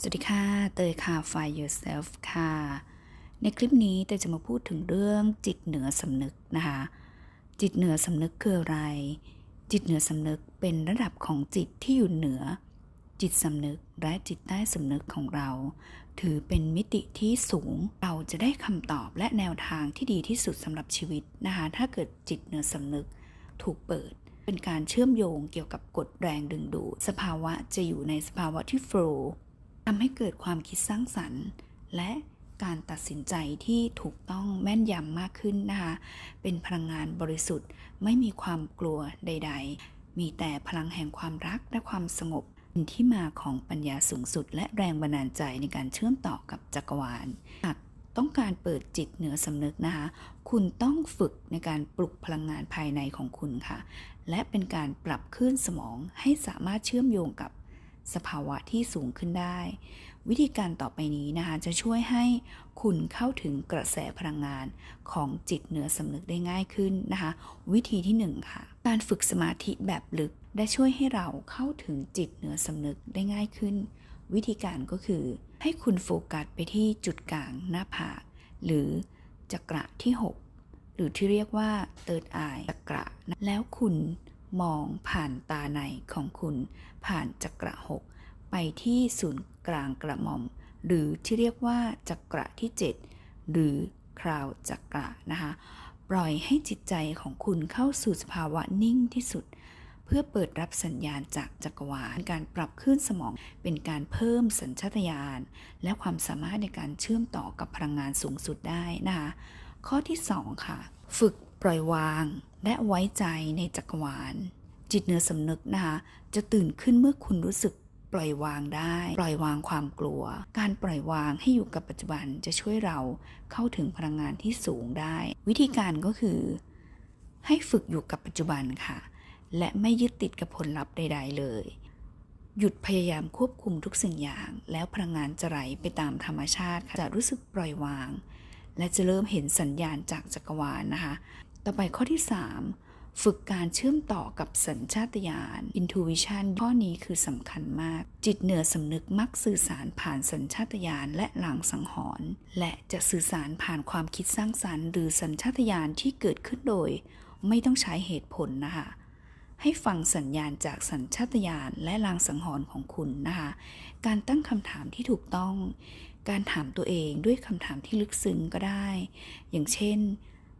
สวัสดีค่ะ เตยค่ะ Find Yourself ค่ะ ในคลิปนี้เตยจะมาพูดถึงเรื่องจิตเหนือสำนึกนะคะ จิตเหนือสำนึกคืออะไร จิตเหนือสำนึกเป็นระดับของจิตที่อยู่เหนือ จิตสำนึกและจิตใต้สำนึกของเรา ถือเป็นมิติที่สูง เราจะได้คำตอบและแนวทางที่ดีที่สุดสำหรับชีวิตนะคะ ถ้าเกิดจิตเหนือสำนึกถูกเปิดเป็นการเชื่อมโยงเกี่ยวกับกฎแรงดึงดูด สภาวะจะอยู่ในสภาวะที่โฟล์ ทำให้เกิดความคิดสร้างสรรค์ และการตัดสินใจที่ถูกต้องแม่นยำมากขึ้นนะคะ เป็นพลังงานบริสุทธิ์ ไม่มีความกลัวใด ๆ มีแต่พลังแห่งความรักและความสงบเป็นที่มาของปัญญาสูงสุด และแรงบันดาลใจในการเชื่อมต่อกับจักรวาลหากต้องการเปิดจิตเหนือสำนึกนะคะ คุณต้องฝึกในการปลุกพลังงานภายในของคุณค่ะ และเป็นการปรับคลื่นสมองให้สามารถเชื่อมโยงกับ สภาวะที่สูงขึ้นได้ วิธีการต่อไปนี้นะคะจะช่วยให้คุณเข้าถึงกระแสพลังงานของจิตเหนือสำนึกได้ง่ายขึ้นนะคะ วิธีที่1ค่ะการฝึกสมาธิแบบลึกได้ช่วยให้เราเข้าถึงจิตเหนือสำนึกได้ง่ายขึ้น วิธีการก็คือ ให้คุณโฟกัสไปที่จุดกลางหน้าผากหรือจักระที่ 6 หรือที่เรียกว่า third eye จักระแล้วคุณ มองผ่านตาในของคุณ ผ่านจักระหกไปที่ศูนย์กลางกระหม่อม หรือที่เรียกว่าจักระที่ 7 หรือคราวจักระนะคะ ปล่อยให้จิตใจของคุณเข้าสู่สภาวะนิ่งที่สุด เพื่อเปิดรับสัญญาณจากจักรวาลการปรับคลื่นสมองเป็นการเพิ่มสัญชาตญาณและความสามารถในการเชื่อมต่อกับพลังงานสูงสุดได้นะคะ ข้อที่ 2 ค่ะ ฝึก ปล่อยวางและไว้ใจในจักรวาล จิตเนือสำนึกนะคะจะตื่นขึ้นเมื่อคุณรู้สึกปล่อยวางได้ ปล่อยวางความกลัว การปล่อยวางให้อยู่กับปัจจุบันจะช่วยเราเข้าถึงพลังงานที่สูงได้ วิธีการก็คือ ให้ฝึกอยู่กับปัจจุบันค่ะ และไม่ยึดติดกับผลลัพธ์ใด ๆ เลย หยุดพยายามควบคุมทุกสิ่งอย่าง แล้วพลังงานจะไหลไปตามธรรมชาติจะรู้สึกปล่อยวาง และจะเริ่มเห็นสัญญาณจากจักรวาลนะคะ ต่อไปข้อที่ 3 ฝึกการเชื่อมต่อกับสัญชาตญาณ intuition ข้อนี้คือสำคัญมาก จิตเหนือสำนึกมักสื่อสารผ่านสัญชาตญาณและหลังสังหรณ์และจะสื่อสารผ่านความคิดสร้างสรรค์ หรือสัญชาตญาณที่เกิดขึ้นโดย ไม่ต้องใช้เหตุผลนะคะให้ฟังสัญญาณจากสัญชาตญาณและลางสังหรณ์ของคุณนะคะ การตั้งคำถามที่ถูกต้อง การถามตัวเองด้วยคำถามที่ลึกซึ้งก็ได้ อย่างเช่น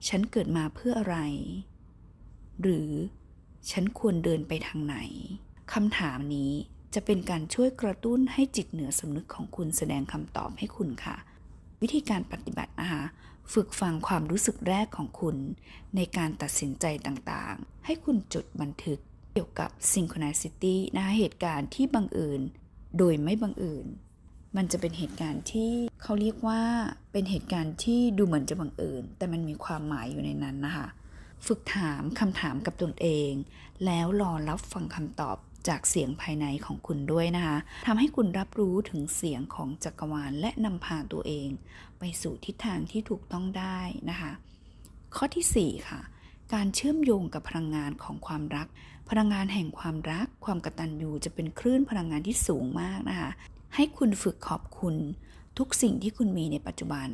ฉันเกิดมาเพื่ออะไร หรือฉันควรเดินไปทางไหนคำถามนี้จะเป็นการช่วยกระตุ้นให้จิตเหนือสำนึกของคุณแสดงคำตอบให้คุณค่ะ วิธีการปฏิบัตินะคะ ฝึกฟังความรู้สึกแรกของคุณ ในการตัดสินใจต่างๆ ให้คุณจดบันทึกเกี่ยวกับ synchronicity นะคะเหตุการณ์ที่บังเอิญโดยไม่บังเอิญ มันจะเป็นเหตุการณ์ที่เขาเรียกว่าเป็นเหตุการณ์ที่ดูเหมือนจะบังเอิญแต่มันมีความหมายอยู่ในนั้นนะคะ ฝึกถามคำถามกับตนเอง แล้วรอรับฟังคำตอบจากเสียงภายในของคุณด้วยนะคะทำให้คุณรับรู้ถึงเสียงของจักรวาลและนำพาตัวเอง ไปสู่ทิศทางที่ถูกต้องได้นะคะ ข้อที่ 4 ค่ะ การเชื่อมโยงกับพลังงานของความรัก พลังงานแห่งความรัก ความกตัญญูจะเป็นคลื่นพลังงานที่สูงมากนะคะ ให้คุณฝึกขอบคุณ ทุกสิ่งที่คุณมีในปัจจุบัน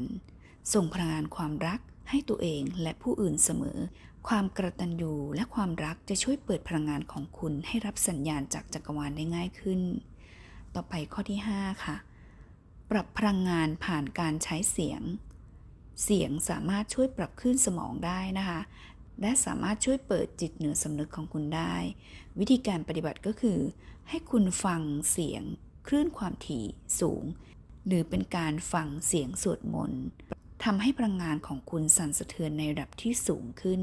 ส่งพลังงานความรักให้ตัวเองและผู้อื่นเสมอ ความกระตันยูและความรักจะช่วยเปิดพลังงานของคุณให้รับสัญญาณจากจักรวาลได้ง่ายขึ้น ต่อไปข้อที่ 5 ค่ะ ปรับพลังงานผ่านการใช้เสียง เสียงสามารถช่วยปรับคลื่นสมองได้นะคะ และสามารถช่วยเปิดจิตเหนือสำนึกของคุณได้ วิธีการปฏิบัติก็คือ ให้คุณฟังเสียง คลื่นความถี่สูง หรือเป็นการฟังเสียงสวดมนต์ทำให้พลังงานของคุณสั่นสะเทือนในระดับที่สูงขึ้น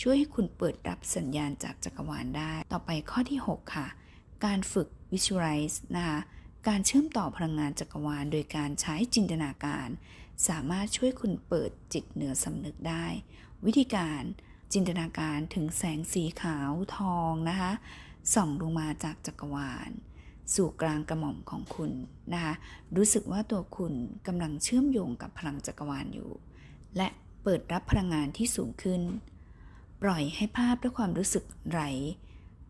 ช่วยให้คุณเปิดรับสัญญาณจากจักรวาลได้ ต่อไปข้อที่ 6 ค่ะ การฝึก visualize นะคะ การเชื่อมต่อพลังงานจักรวาล โดยการใช้จินตนาการ สามารถช่วยคุณเปิดจิตเหนือสำนึกได้ วิธีการจินตนาการถึงแสงสีขาวทองนะคะส่องลงมาจากจักรวาล สู่กลางกระหม่อมของคุณนะคะรู้สึกว่าตัวคุณกำลังเชื่อมโยงกับพลังจักรวาลอยู่ และเปิดรับพลังงานที่สูงขึ้น ปล่อยให้ภาพและความรู้สึกไหล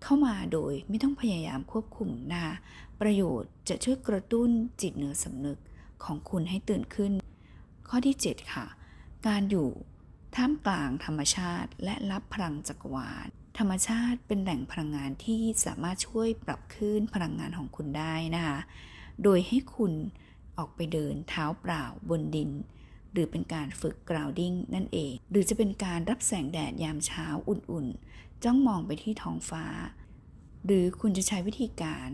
เข้ามาโดยไม่ต้องพยายามควบคุมนะคะประโยชน์จะช่วยกระตุ้นจิตเหนือสำนึกของคุณให้ตื่นขึ้น ข้อที่ 7 ค่ะ การอยู่ท่ามกลางธรรมชาติและรับพลังจักรวาล ธรรมชาติเป็นแหล่งพลังงานที่สามารถช่วยปรับคลื่นพลังงานของคุณได้นะคะ โดยให้คุณออกไปเดินเท้าเปล่าบนดิน หรือเป็นการฝึก grounding นั่นเอง หรือจะเป็นการรับแสงแดดยามเช้าอุ่นๆ จ้องมองไปที่ท้องฟ้า หรือคุณจะใช้วิธีการ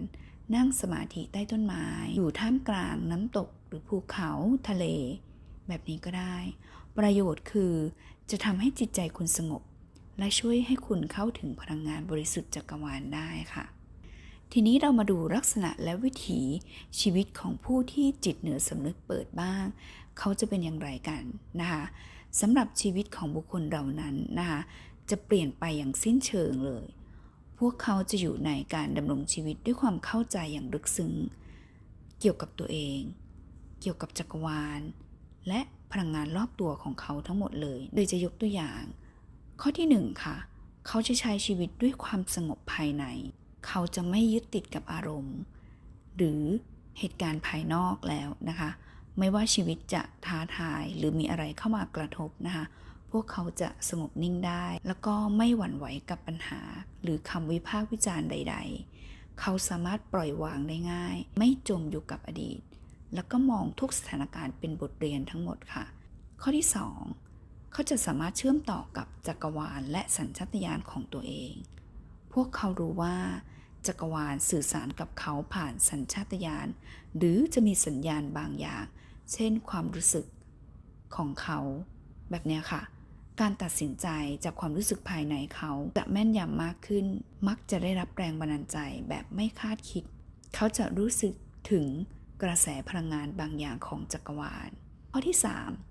นั่งสมาธิใต้ต้นไม้ อยู่ท่ามกลางน้ำตกหรือภูเขาทะเล แบบนี้ก็ได้ ประโยชน์คือจะทำให้จิตใจคุณสงบ และช่วยให้คุณเข้าถึงพลังงานบริสุทธิ์จักรวาลได้ค่ะ ทีนี้เรามาดูลักษณะและวิถีชีวิตของผู้ที่จิตเหนือสำนึกเปิดบ้าง เขาจะเป็นอย่างไรกันนะคะสำหรับชีวิตของบุคคลเหล่านั้นนะคะจะเปลี่ยนไปอย่างสิ้นเชิงเลย พวกเขาจะอยู่ในการดำรงชีวิตด้วยความเข้าใจอย่างลึกซึ้ง เกี่ยวกับตัวเอง เกี่ยวกับจักรวาล และพลังงานรอบตัวของเขาทั้งหมดเลย โดยจะยกตัวอย่าง ข้อที่หนึ่งค่ะ เขาจะใช้ชีวิตด้วยความสงบภายใน เขาจะไม่ยึดติดกับอารมณ์ หรือเหตุการณ์ภายนอกแล้วนะคะ ไม่ว่าชีวิตจะท้าทายหรือมีอะไรเข้ามากระทบนะคะ พวกเขาจะสงบนิ่งได้ แล้วก็ไม่หวั่นไหวกับปัญหา หรือคำวิพากษ์วิจารณ์ใด ๆ เขาสามารถปล่อยวางได้ง่าย ไม่จมอยู่กับอดีต แล้วก็มองทุกสถานการณ์เป็นบทเรียนทั้งหมดค่ะ ข้อที่ 2 เขาจะสามารถเชื่อมต่อกับจักรวาลและสัญชาตญาณของตัวเอง พวกเขารู้ว่าจักรวาลสื่อสารกับเขาผ่านสัญชาตญาณหรือจะมีสัญญาณบางอย่าง เช่นความรู้สึกของเขา แบบเนี้ยค่ะ การตัดสินใจจากความรู้สึกภายในเขาจะแม่นยำมากขึ้น มักจะได้รับแรงบันดาลใจแบบไม่คาดคิด เขาจะรู้สึกถึงกระแสพลังงานบางอย่างของจักรวาล ข้อที่ 3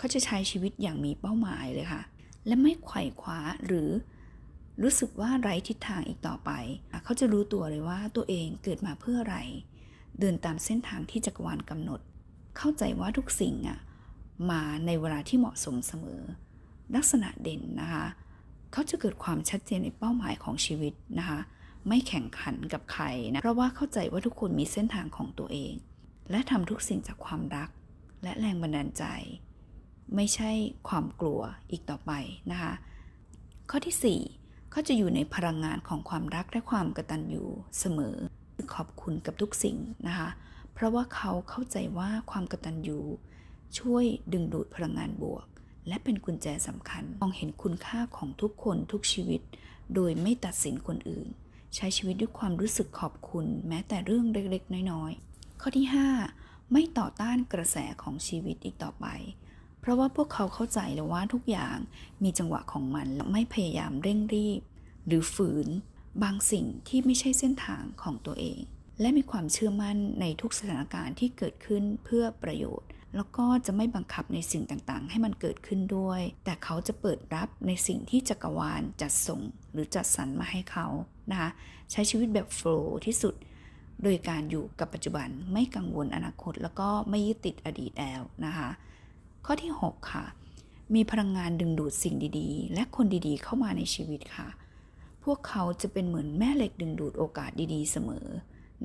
เขาจะใช้ชีวิตอย่างมีเป้าหมายเลยค่ะ และไม่ไขว่คว้าหรือรู้สึกว่าไร้ทิศทางอีกต่อไป เขาจะรู้ตัวเลยว่าตัวเองเกิดมาเพื่ออะไร เดินตามเส้นทางที่จักรวาลกำหนด เข้าใจว่าทุกสิ่งอะมาในเวลาที่เหมาะสมเสมอ ลักษณะเด่นนะคะ เขาจะเกิดความชัดเจนในเป้าหมายของชีวิตนะคะ ไม่แข่งขันกับใครนะ เพราะว่าเข้าใจว่าทุกคนมีเส้นทางของตัวเอง และทำทุกสิ่งจากความรัก และแรงบันดาลใจ ไม่ใช่ความกลัวอีกต่อไปนะคะ ข้อที่4เขาจะอยู่ในพลังงานของความรักและความกตัญญูเสมอ ขอบคุณกับทุกสิ่งนะคะ เพราะว่าเขาเข้าใจว่าความกตัญญูช่วยดึงดูดพลังงานบวก และเป็นกุญแจสำคัญมองเห็นคุณค่าของทุกคนทุกชีวิต โดยไม่ตัดสินคนอื่น ใช้ชีวิตด้วยความรู้สึกขอบคุณ แม้แต่เรื่องเล็กๆ น้อยๆ ข้อที่ 5 ไม่ต่อต้านกระแสของชีวิตอีกต่อไป เพราะว่าพวกเขาเข้าใจแล้วว่าทุกอย่างมีจังหวะของมันและไม่พยายามเร่งรีบ หรือฝืน บางสิ่งที่ไม่ใช่เส้นทางของตัวเอง และมีความเชื่อมั่นในทุกสถานการณ์ที่เกิดขึ้นเพื่อประโยชน์ แล้วก็จะไม่บังคับในสิ่งต่างๆ ให้มันเกิดขึ้นด้วย แต่เขาจะเปิดรับในสิ่งที่จักรวาลจัดส่งหรือจัดสรรมาให้เขานะคะใช้ชีวิตแบบโฟล์ที่สุดโดยการอยู่กับปัจจุบันไม่กังวลอนาคต แล้วก็ไม่ยึดติดอดีตแล้วนะคะ ข้อที่ 6 ค่ะ มีพลังงานดึงดูดสิ่งดีๆ และคนดีๆ เข้ามาในชีวิตค่ะ พวกเขาจะเป็นเหมือนแม่เหล็กดึงดูดโอกาสดีๆ เสมอ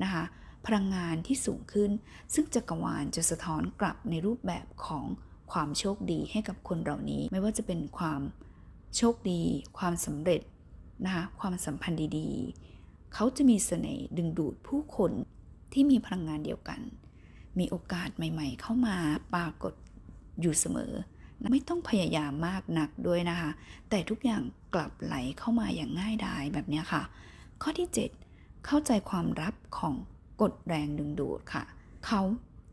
นะคะพลังงานที่สูงขึ้น ซึ่งจักรวาลจะสะท้อนกลับในรูปแบบของความโชคดีให้กับคนเหล่านี้ ไม่ว่าจะเป็นความโชคดี ความสำเร็จนะคะความสัมพันธ์ดีๆ เขาจะมีเสน่ห์ดึงดูดผู้คนที่มีพลังงานเดียวกัน มีโอกาสใหม่ๆ เข้ามาปรากฏ อยู่เสมอ ไม่ต้องพยายามมากนักด้วยนะคะ แต่ทุกอย่างกลับไหลเข้ามาอย่างง่ายดายแบบนี้ค่ะ ข้อที่ 7 เข้าใจความรับของกฎแรงดึงดูดค่ะ เขา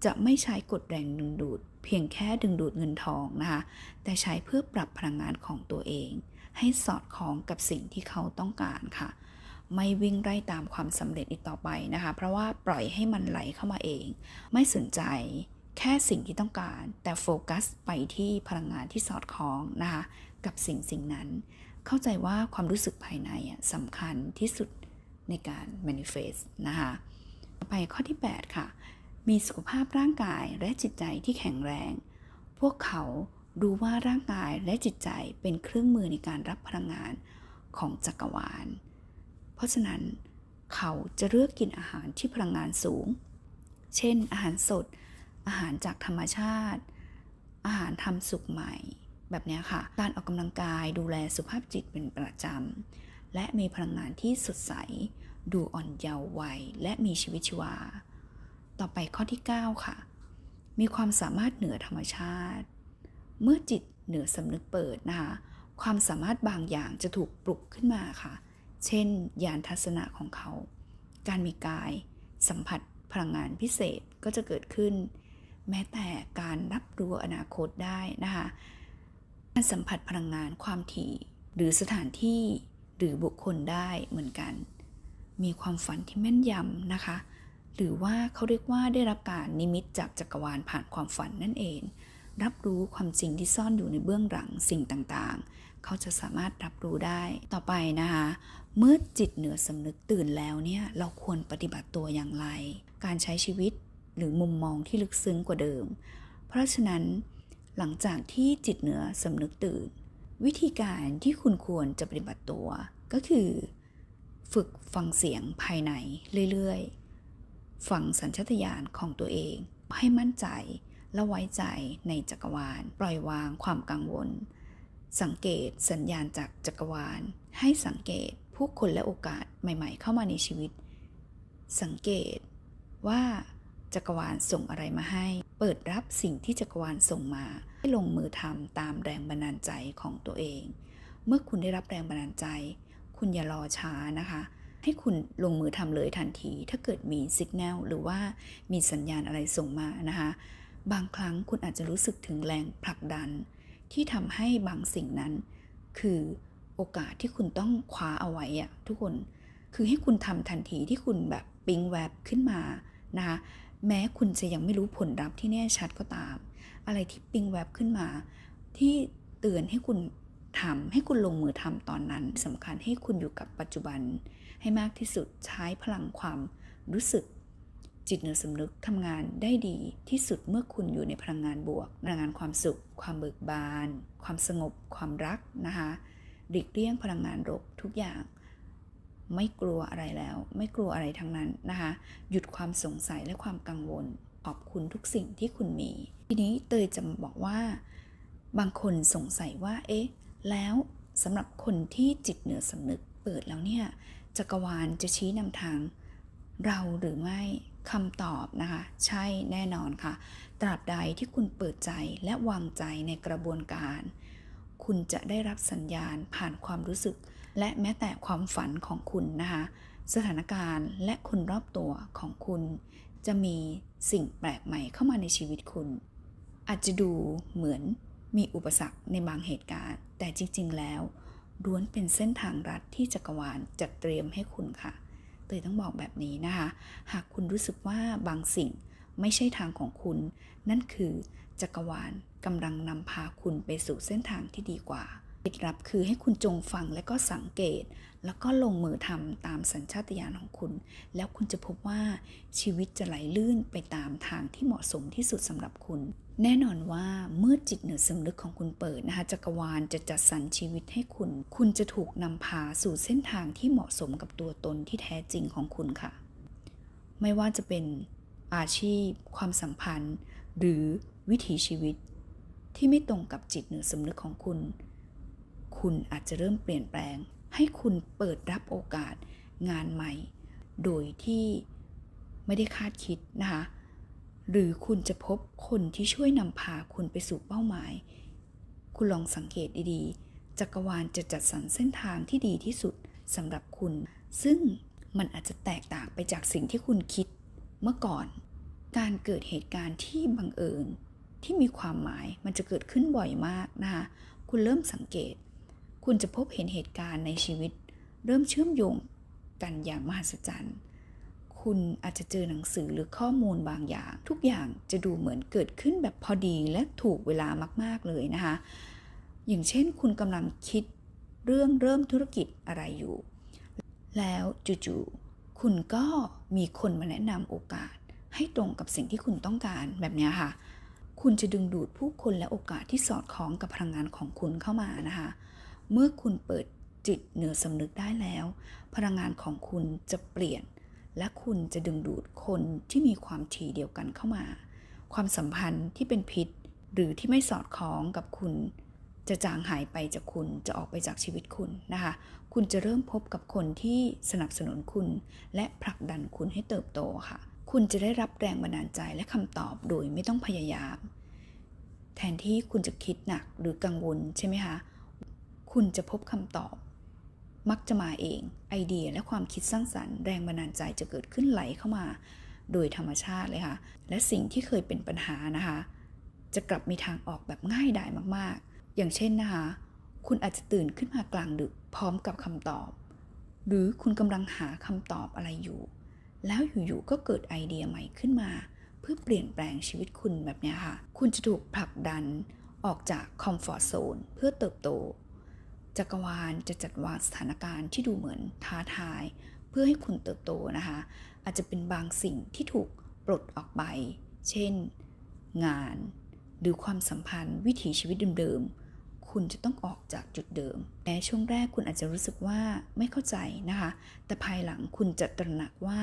จะไม่ใช้กฎแรงดึงดูด เพียงแค่ดึงดูดเงินทองนะคะ แต่ใช้เพื่อปรับพลังงานของตัวเอง ให้สอดคล้องกับสิ่งที่เขาต้องการค่ะ ไม่วิ่งไล่ตามความสำเร็จอีกต่อไปนะคะ เพราะว่าปล่อยให้มันไหลเข้ามาเอง ไม่สนใจ แค่สิ่งที่ต้องการ แต่โฟกัสไปที่พลังงานที่สอดคล้องนะคะกับสิ่งสิ่งนั้น เข้าใจว่าความรู้สึกภายในสำคัญที่สุดในการ manifest นะคะไปข้อที่ 8 ค่ะ มีสุขภาพร่างกายและจิตใจที่แข็งแรง พวกเขารู้ว่าร่างกายและจิตใจเป็นเครื่องมือในการรับพลังงานของจักรวาล เพราะฉะนั้นเขาจะเลือกกินอาหารที่พลังงานสูง เช่น อาหารสด อาหารจากธรรมชาติ อาหารทำสุกใหม่ แบบนี้ค่ะ การออกกำลังกายดูแลสุขภาพจิตเป็นประจำ และมีพลังงานที่สดใส ดูอ่อนเยาว์วัย และมีชีวิตชีวา ต่อไปข้อที่ 9 ค่ะ มีความสามารถเหนือธรรมชาติ เมื่อจิตเหนือสำนึกเปิดนะคะ ความสามารถบางอย่างจะถูกปลุกขึ้นมาค่ะ เช่น ยานทัศนะของเขา การมีกาย สัมผัสพลังงานพิเศษก็จะเกิดขึ้น แม้แต่การรับรู้อนาคตได้นะคะการสัมผัสพลังงานความถี่ หรือสถานที่หรือบุคคลได้เหมือนกัน มีความฝันที่แม่นยำนะคะ หรือว่าเขาเรียกว่าได้รับการนิมิตจากจักรวาลผ่านความฝันนั่นเอง รับรู้ความจริงที่ซ่อนอยู่ในเบื้องหลังสิ่งต่างๆ เขาจะสามารถรับรู้ได้ต่อไปนะคะเมื่อจิตเหนือสำนึกตื่นแล้วเนี่ยเราควรปฏิบัติตัวอย่างไร การใช้ชีวิต หรือมุมมองที่ลึกซึ้งกว่าเดิม เพราะฉะนั้นหลังจากที่จิตเหนือสำนึกตื่น วิธีการที่คุณควรจะปฏิบัติตัวก็คือ ฝึกฟังเสียงภายในเรื่อยๆฟังสัญชาตญาณของตัวเอง ให้มั่นใจและไว้ใจในจักรวาล ปล่อยวางความกังวล สังเกตสัญญาณจากจักรวาล ให้สังเกตผู้คนและโอกาสใหม่ ๆ เข้ามาในชีวิต สังเกตว่า จักรวาลส่งอะไรมาให้ เปิดรับสิ่งที่จักรวาลส่งมา ให้ลงมือทำตามแรงบันดาลใจของตัวเอง เมื่อคุณได้รับแรงบันดาลใจ คุณอย่ารอช้านะคะ ให้คุณลงมือทำเลยทันที ถ้าเกิดมีสัญญาณหรือว่ามีสัญญาณอะไรส่งมานะคะ บางครั้งคุณอาจจะรู้สึกถึงแรงผลักดัน ที่ทำให้บางสิ่งนั้น คือโอกาสที่คุณต้องคว้าเอาไว้อะทุกคน คือให้คุณทำทันทีที่คุณแบบปิ๊งแวบขึ้นมานะคะ แม้คุณจะยังไม่รู้ผลลัพธ์ที่แน่ชัดก็ตาม อะไรที่ปิ๊งแวบขึ้นมา ที่เตือนให้คุณทำให้คุณลงมือทำตอนนั้นสำคัญให้คุณอยู่กับปัจจุบัน ให้มากที่สุดใช้พลังความรู้สึก จิตเนื้อสำนึกทำงานได้ดีที่สุดเมื่อคุณอยู่ในพลังงานบวกพลังงานความสุข ความเบิกบาน ความสงบ ความรักนะคะหลีกเลี่ยงพลังงานรบทุกอย่าง ไม่กลัวอะไรแล้ว ไม่กลัวอะไรทั้งนั้นนะคะ หยุดความสงสัยและความกังวล ขอบคุณทุกสิ่งที่คุณมี ทีนี้เตยจะบอกว่า บางคนสงสัยว่า เอ๊ะ แล้วสำหรับคนที่จิตเหนือสำนึกเปิดแล้วเนี่ย จักรวาลจะชี้นำทาง เราหรือไม่คำตอบนะคะ ใช่แน่นอนค่ะ ตราบใดที่คุณเปิดใจและวางใจในกระบวนการ คุณจะได้รับสัญญาณผ่านความรู้สึก และแม้แต่ความฝันของคุณนะคะ สถานการณ์และคนรอบตัวของคุณ จะมีสิ่งแปลกใหม่เข้ามาในชีวิตคุณ อาจจะดูเหมือนมีอุปสรรคในบางเหตุการณ์ แต่จริง ๆ แล้วล้วนเป็นเส้นทางรัดที่จักรวาลจัดเตรียมให้คุณค่ะเตยต้องบอกแบบนี้นะคะ หากคุณรู้สึกว่าบางสิ่งไม่ใช่ทางของคุณ นั่นคือจักรวาลกำลังนำพาคุณไปสู่เส้นทางที่ดีกว่า เคล็ดลับคือให้คุณจงฟังและก็สังเกต แล้วก็ลงมือทำตามสัญชาตญาณของคุณ แล้วคุณจะพบว่าชีวิตจะไหลลื่นไปตามทางที่เหมาะสมที่สุดสำหรับคุณ แน่นอนว่าเมื่อจิตเหนือสำนึกของคุณเปิดนะคะจักรวาลจะจัดสรรชีวิตให้คุณ คุณจะถูกนำพาสู่เส้นทางที่เหมาะสมกับตัวตนที่แท้จริงของคุณค่ะ ไม่ว่าจะเป็นอาชีพ ความสัมพันธ์ หรือวิถีชีวิต ที่ไม่ตรงกับจิตเหนือสำนึกของคุณ คุณอาจจะเริ่มเปลี่ยนแปลง ให้คุณเปิดรับโอกาสงานใหม่ โดยที่ไม่ได้คาดคิดนะคะ หรือคุณจะพบคนที่ช่วยนำพาคุณไปสู่เป้าหมาย คุณลองสังเกตดีๆ จักรวาลจะจัดสรรเส้นทางที่ดีที่สุดสำหรับคุณ ซึ่งมันอาจจะแตกต่างไปจากสิ่งที่คุณคิดเมื่อก่อน การเกิดเหตุการณ์ที่บังเอิญที่มีความหมายมันจะเกิดขึ้นบ่อยมากนะคะ คุณเริ่มสังเกต คุณจะพบเห็นเหตุการณ์ในชีวิต เริ่มเชื่อมโยงกันอย่างมหัศจรรย์ คุณอาจจะเจอหนังสือหรือข้อมูลบางอย่าง ทุกอย่างจะดูเหมือนเกิดขึ้นแบบพอดีและถูกเวลามาก ๆเลยนะคะ อย่างเช่น คุณกำลังคิดเรื่องเริ่มธุรกิจอะไรอยู่ แล้วจู่ๆคุณก็มีคนมาแนะนำโอกาส ให้ตรงกับสิ่งที่คุณต้องการแบบนี้ค่ะ คุณจะดึงดูดผู้คนและโอกาสที่สอดคล้องกับพลังงานของคุณเข้ามานะคะ เมื่อคุณเปิดจิตเหนือสำนึกได้แล้ว พลังงานของคุณจะเปลี่ยน และคุณจะดึงดูดคนที่มีความถี่เดียวกันเข้ามา ความสัมพันธ์ที่เป็นพิษ หรือที่ไม่สอดคล้องกับคุณ จะจางหายไปจากคุณจะออกไปจากชีวิตคุณนะคะ คุณจะเริ่มพบกับคนที่สนับสนุนคุณ และผลักดันคุณให้เติบโตค่ะ คุณจะได้รับแรงบันดาลใจและคำตอบโดยไม่ต้องพยายาม แทนที่คุณจะคิดหนักหรือกังวลใช่ไหมคะ คุณจะพบคำตอบ มักจะมาเอง ไอเดียและความคิดสร้างสรรค์แรงบันดาลใจจะเกิดขึ้นไหลเข้ามา โดยธรรมชาติเลยค่ะ และสิ่งที่เคยเป็นปัญหานะคะ จะกลับมีทางออกแบบง่ายดายมากๆ อย่างเช่นนะคะ คุณอาจจะตื่นขึ้นมากลางดึกพร้อมกับคำตอบ หรือคุณกำลังหาคำตอบอะไรอยู่ แล้วอยู่ๆก็เกิดไอเดียใหม่ขึ้นมา เพื่อเปลี่ยนแปลงชีวิตคุณแบบนี้ค่ะ คุณจะถูกผลักดันออกจากคอมฟอร์ทโซนเพื่อเติบโต จักรวาลจะจัดวางสถานการณ์ที่ดูเหมือนท้าทาย เพื่อให้คุณเติบโตนะคะ อาจจะเป็นบางสิ่งที่ถูกปลดออกไป เช่น งาน หรือความสัมพันธ์วิถีชีวิตเดิมๆ คุณจะต้องออกจากจุดเดิมแม้ช่วงแรกคุณอาจจะรู้สึกว่าไม่เข้าใจนะคะ แต่ภายหลังคุณจะตระหนักว่า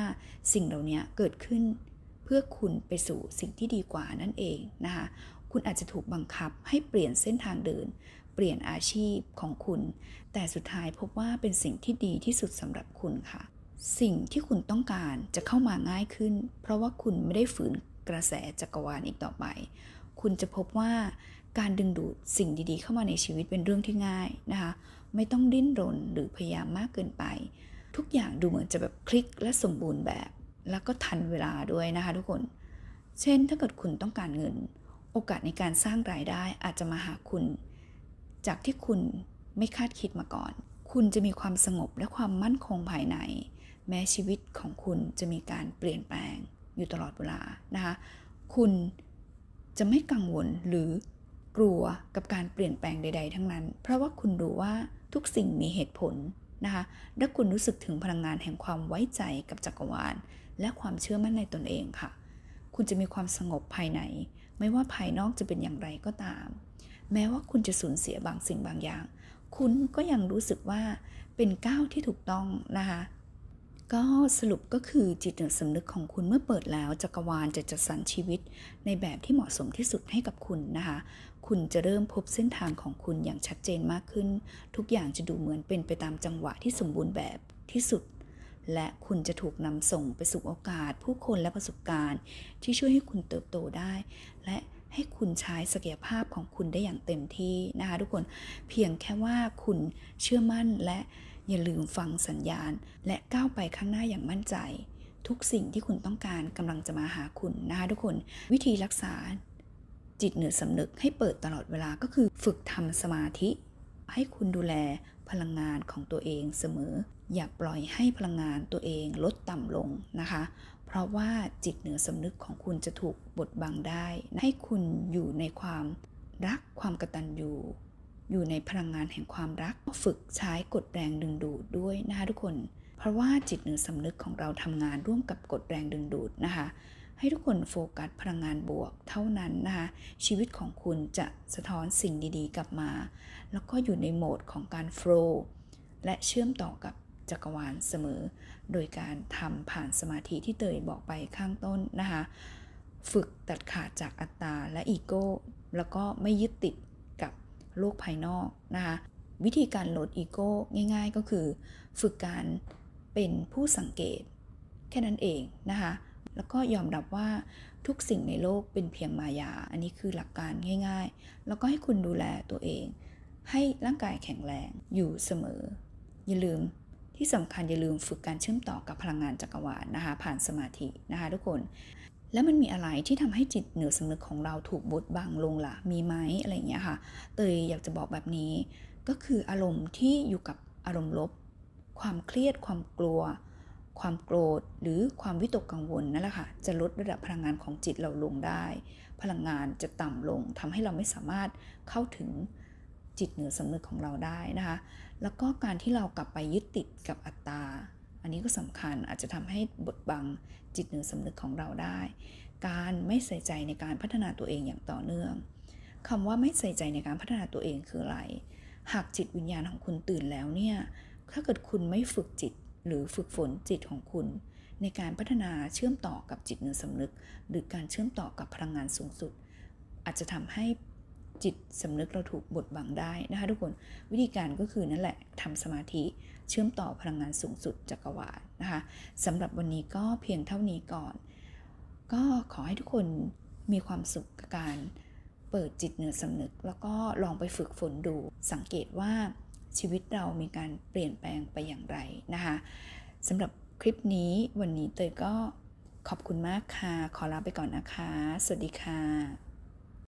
สิ่งเหล่านี้เกิดขึ้น เพื่อคุณไปสู่สิ่งที่ดีกว่านั่นเองนะคะคุณอาจจะถูกบังคับให้เปลี่ยนเส้นทางเดิน ปลี่ยนอาชีพของคุณ แต่สุดท้ายพบว่าเป็นสิ่งที่ดีที่สุดสำหรับคุณค่ะ สิ่งที่คุณต้องการจะเข้ามาง่ายขึ้น เพราะว่าคุณไม่ได้ฝืนกระแสจักรวาลอีกต่อไป คุณจะพบว่าการดึงดูดสิ่งดีๆ เข้ามาในชีวิตเป็นเรื่องที่ง่ายนะคะ ไม่ต้องดิ้นรนหรือพยายามมากเกินไป ทุกอย่างดูเหมือนจะแบบคลิกและสมบูรณ์แบบ แล้วก็ทันเวลาด้วยนะคะทุกคน เช่นถ้าเกิดคุณต้องการเงิน โอกาสในการสร้างรายได้อาจจะมาหาคุณ จากที่คุณไม่คาดคิดมาก่อน คุณจะมีความสงบและความมั่นคงภายใน แม้ชีวิตของคุณจะมีการเปลี่ยนแปลงอยู่ตลอดเวลานะคะคุณจะไม่กังวลหรือกลัวกับการเปลี่ยนแปลงใด ๆ ทั้งนั้น เพราะว่าคุณรู้ว่าทุกสิ่งมีเหตุผลนะคะและคุณรู้สึกถึงพลังงานแห่งความไว้ใจกับจักรวาล และความเชื่อมั่นในตนเองค่ะ คุณจะมีความสงบภายใน ไม่ว่าภายนอกจะเป็นอย่างไรก็ตาม แม้ว่าคุณจะสูญเสียบางสิ่งบางอย่าง คุณก็ยังรู้สึกว่าเป็นก้าวที่ถูกต้องนะคะก็สรุปก็คือจิตสำนึกของคุณเมื่อเปิดแล้วจักรวาลจะจัดสรรชีวิต ในแบบที่เหมาะสมที่สุดให้กับคุณนะคะ คุณจะเริ่มพบเส้นทางของคุณอย่างชัดเจนมากขึ้น ทุกอย่างจะดูเหมือนเป็นไปตามจังหวะที่สมบูรณ์แบบที่สุด และคุณจะถูกนำส่งไปสู่โอกาส ผู้คนและประสบการณ์ ที่ช่วยให้คุณเติบโตได้ และ ให้คุณใช้ศักยภาพของคุณได้อย่างเต็มที่นะคะทุกคนเพียงแค่ว่าคุณเชื่อมั่นและอย่าลืมฟังสัญญาณ และก้าวไปข้างหน้าอย่างมั่นใจ ทุกสิ่งที่คุณต้องการกำลังจะมาหาคุณนะคะทุกคนวิธีรักษา จิตเหนือสำนึกให้เปิดตลอดเวลาก็คือฝึกทำสมาธิ ให้คุณดูแลพลังงานของตัวเองเสมอ อย่าปล่อยให้พลังงานตัวเองลดต่ำลงนะคะ เพราะว่าจิตเหนือสำนึกของคุณจะถูกบดบังได้ ให้คุณอยู่ในความรักความกตัญญูอยู่ในพลังงานแห่งความรักฝึกใช้กฎแรงดึงดูดด้วยนะคะทุกคน เพราะว่าจิตเหนือสำนึกของเราทำงานร่วมกับกฎแรงดึงดูดนะคะให้ทุกคนโฟกัสพลังงานบวกเท่านั้นนะคะชีวิตของคุณจะสะท้อนสิ่งดีๆ กลับมา แล้วก็อยู่ในโหมดของการโฟล์และเชื่อมต่อกับ จักรวาลเสมอ โดยการทำผ่านสมาธิที่เตยบอกไปข้างต้นนะคะ ฝึกตัดขาดจากอัตตาและอีโก้ แล้วก็ไม่ยึดติดกับโลกภายนอกนะคะ วิธีการลดอีโก้ง่าย ๆ ก็คือ ฝึกการเป็นผู้สังเกต แค่นั้นเองนะคะแล้วก็ยอมรับว่าทุกสิ่งในโลกเป็นเพียงมายา อันนี้คือหลักการง่าย ๆ แล้วก็ให้คุณดูแลตัวเอง ให้ร่างกายแข็งแรงอยู่เสมอ อย่าลืม ที่สำคัญอย่าลืมฝึกการเชื่อมต่อกับพลังงานจักรวาลนะคะ ผ่านสมาธินะคะทุกคนแล้วมันมีอะไรที่ทำให้จิตเหนือสำนึกของเราถูกบดบังลงล่ะ มีไหมอะไรอย่างเงี้ยค่ะ เตยอยากจะบอกแบบนี้ ก็คืออารมณ์ที่อยู่กับอารมณ์ลบ ความเครียด ความกลัว ความโกรธ หรือความวิตกกังวลนั่นแหละค่ะ จะลดระดับพลังงานของจิตเราลงได้ พลังงานจะต่ำลงทำให้เราไม่สามารถเข้าถึงจิตเหนือสำนึกของเราได้นะคะ แล้วก็การที่เรากลับไปยึดติดกับอัตตา อันนี้ก็สำคัญอาจจะทำให้บดบังจิตเหนือสำนึกของเราได้ การไม่ใส่ใจในการพัฒนาตัวเองอย่างต่อเนื่องคำว่าไม่ใส่ใจในการพัฒนาตัวเองคืออะไร หากจิตวิญญาณของคุณตื่นแล้วเนี่ย ถ้าเกิดคุณไม่ฝึกจิตหรือฝึกฝนจิตของคุณ ในการพัฒนาเชื่อมต่อกับจิตเหนือสำนึก หรือการเชื่อมต่อกับพลังงานสูงสุด อาจจะทำให้ จิตสำนึกเราถูกบดบังได้นะคะทุกคนวิธีการก็คือนั่นแหละทำสมาธิเชื่อมต่อพลังงานสูงสุดจักรวาลนะคะสำหรับวันนี้ก็เพียงเท่านี้ก่อน ก็ขอให้ทุกคนมีความสุขกับการเปิดจิตเหนือสำนึก แล้วก็ลองไปฝึกฝนดูสังเกตว่าชีวิตเรามีการเปลี่ยนแปลงไปอย่างไรนะคะสำหรับคลิปนี้วันนี้เตยก็ขอบคุณมากค่ะ ขอลาไปก่อนนะคะ สวัสดีค่ะ